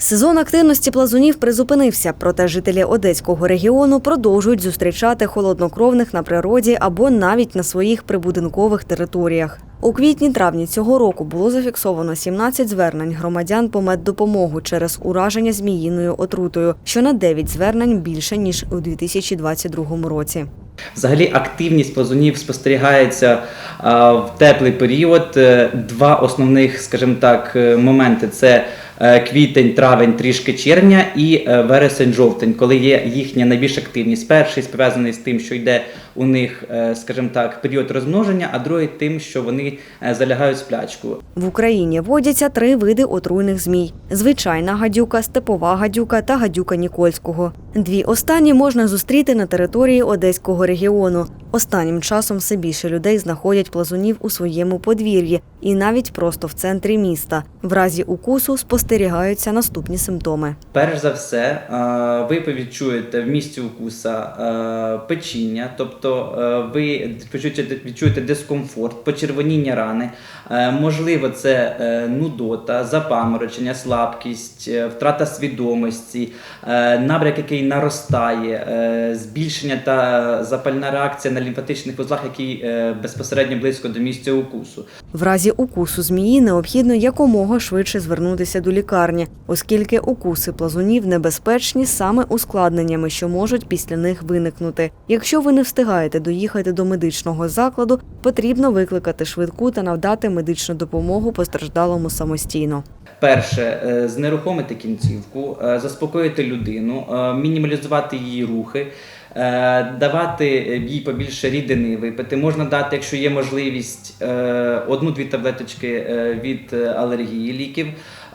Сезон активності плазунів призупинився, проте жителі одеського регіону продовжують зустрічати холоднокровних на природі або навіть на своїх прибудинкових територіях. У квітні-травні цього року було зафіксовано 17 звернень громадян по меддопомогу через ураження зміїною отрутою, що на 9 звернень більше ніж у 2022 році. Взагалі активність плазунів спостерігається в теплий період. Е, Два основних, скажімо так, е, моменти це квітень, травень, трішки червня і е, вересень-жовтень, коли є їхня найбільш активність. Перший пов'язаний з тим, що йде у них, е, скажімо так, період розмноження, а другий тим, що вони е, залягають в сплячку. В Україні водяться три види отруйних змій: звичайна гадюка, степова гадюка та гадюка Нікольського. Дві останні можна зустріти на території одеського регіону. Останнім часом все більше людей знаходять плазунів у своєму подвір'ї і навіть просто в центрі міста. В разі укусу спостерігаються наступні симптоми. Перш за все, е, ви відчуєте в місці укуса е, печіння, тобто е, ви відчуєте, дискомфорт, почервоніння рани. Можливо, це нудота, запаморочення, слабкість, втрата свідомості, набряк, який наростає, збільшення та запальна реакція на лімфатичних вузлах, які безпосередньо близько до місця укусу. В разі укусу змії необхідно якомога швидше звернутися до лікарні, оскільки укуси плазунів небезпечні саме ускладненнями, що можуть після них виникнути. Якщо ви не встигаєте доїхати до медичного закладу, потрібно викликати швидку та надати медичну допомогу постраждалому самостійно. Перше, е, знерухомити кінцівку, е, заспокоїти людину, е, мінімалізувати її рухи, давати їй побільше рідини випити. Можна дати, якщо є можливість, е, одну-дві таблеточки е, від е, алергії ліків.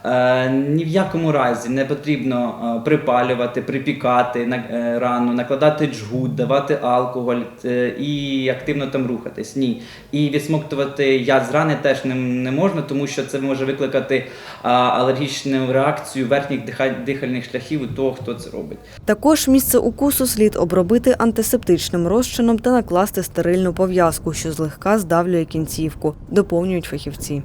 Е, Ні в якому разі не потрібно е, припалювати, припікати е, рану, накладати джгут, давати алкоголь е, і активно там рухатись. Ні. І відсмоктувати яд з рани теж не, можна, тому що це може викликати алергічну реакцію верхніх дихальних шляхів у того, хто це робить. Також місце укусу слід обробити антисептичним розчином та накласти стерильну пов'язку, що злегка здавлює кінцівку, доповнюють фахівці.